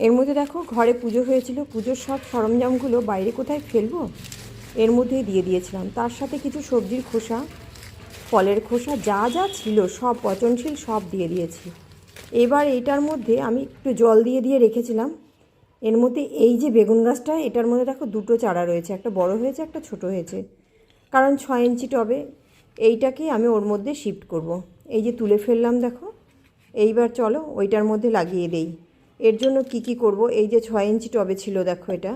এর মধ্যে দেখো, ঘরে পুজো হয়েছিল, পুজোর সব সরঞ্জামগুলো বাইরে কোথায় ফেলব? এর মধ্যেই দিয়ে দিয়েছিলাম। তার সাথে কিছু সবজির খোসা, ফলের খোসা, যা যা ছিল, সব পচনশীল সব দিয়ে দিয়েছি। এবার এইটার মধ্যে আমি একটু জল দিয়ে দিয়ে রেখেছিলাম। এর মধ্যে এই যে বেগুন গাছটা, এটার মধ্যে দেখো দুটো চারা রয়েছে, একটা বড় হয়েছে, একটা ছোট হয়েছে। কারণ ছয় ইঞ্চি টবে এইটাকে আমি ওর মধ্যে শিফট করব। এই যে তুলে ফেললাম, দেখো। এইবার চলো ওইটার মধ্যে লাগিয়ে দেই। এর জন্য কি কি করব? এই যে ছয় ইঞ্চি টবে ছিল, দেখো এটা।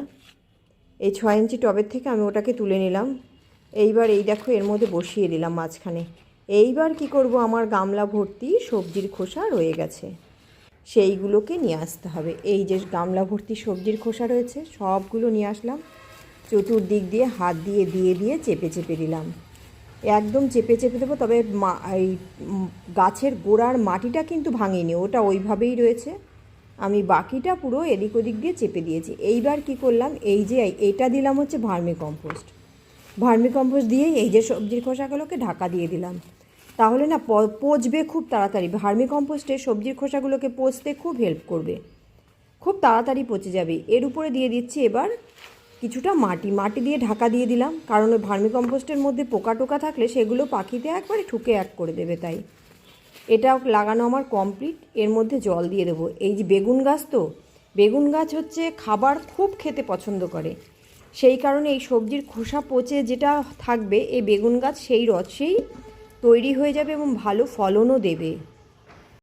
এই ছয় ইঞ্চি টবের থেকে আমি ওটাকে তুলে নিলাম। এইবার এই দেখো, এর মধ্যে বসিয়ে দিলাম মাঝখানে। এইবার কি করব? আমার গামলা ভর্তি সবজির খোসা রয়ে গেছে। সেইগুলোকে নিয়ে আসতে হবে। এই যে গামলা ভর্তি সবজির খোসা রয়েছে, সবগুলো নিয়ে আসলাম। চতুর্দিক দিয়ে হাত দিয়ে দিয়ে দিয়ে চেপে চেপে দিলাম। একদম চেপে চেপে দেবো, তবে এই গাছের গোড়ার মাটিটা কিন্তু ভাঙিনি। ওটা ওইভাবেই রয়েছে। আমি বাকিটা পুরো এদিক ওদিক দিয়ে চেপে দিয়েছি। এইবার কি করলাম? এই যে এইটা দিলাম হচ্ছে ভার্মি কম্পোস্ট ভার্মি কম্পোস্ট দিয়ে এই যে সবজির খোসাগুলোকে ঢাকা দিয়ে দিলাম। তাহলে না পচবে খুব তাড়াতাড়ি। ভার্মি কম্পোস্টে সবজির খোসাগুলোকে পচতে খুব হেল্প করবে। খুব তাড়াতাড়ি পচে যাবে। এর উপরে দিয়ে দিচ্ছি এবার কিছুটা মাটি। মাটি দিয়ে ঢাকা দিয়ে দিলাম। কারণ ওই ভার্মি কম্পোস্টের মধ্যে পোকা টোকা থাকলে সেগুলো পাখিতে একবারে ঠুকে এক করে দেবে তাই। এটা লাগানো আমার কমপ্লিট এর মধ্যে জল দিয়ে দেবো। এই যে বেগুন গাছ তো, বেগুন গাছ হচ্ছে খাবার খুব খেতে পছন্দ করে। সেই কারণে এই সবজির খোসা পচে যেটা থাকবে, এই বেগুন গাছ সেই রসেই তৈরি হয়ে যাবে এবং ভালো ফলনও দেবে।